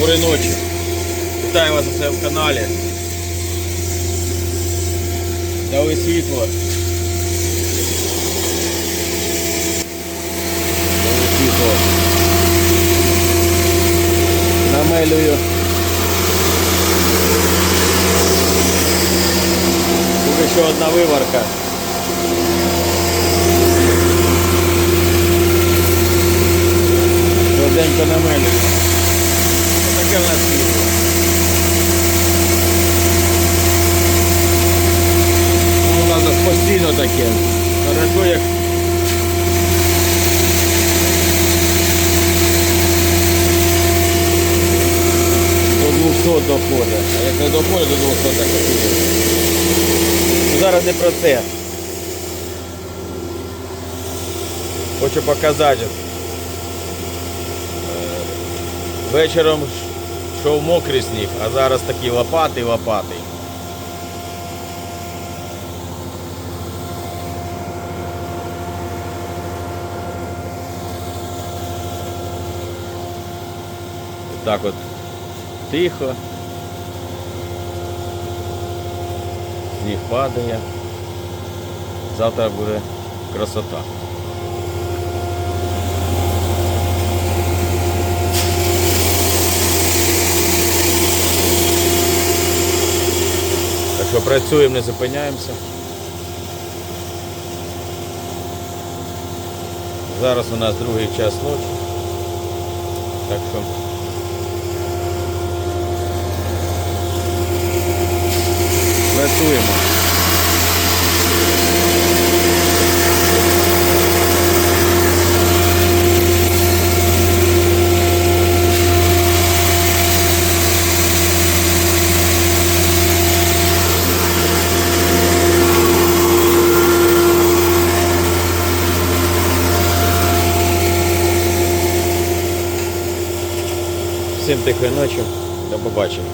Доброї ночі. Вітаю вас у себе в каналі. Дали світло. Дали світло. Намелюю. Поки що одна виварка. Швиденько намелюю. Таке в нас світло. Ну, У нас постійно таке. Хорошо, як до 200 доходить. А як не доходить до 200, так і Ну, Зараз не про це. Хочу показати. Е, Вечором йшов мокрий сніг, а зараз такі лопати лопати. Так от тихо. Сніг падає. Завтра буде красота. Так що працюємо, не зупиняємося. Зараз у нас другий час ночі. Так що працюємо. Всім тихої ночі. До побачення.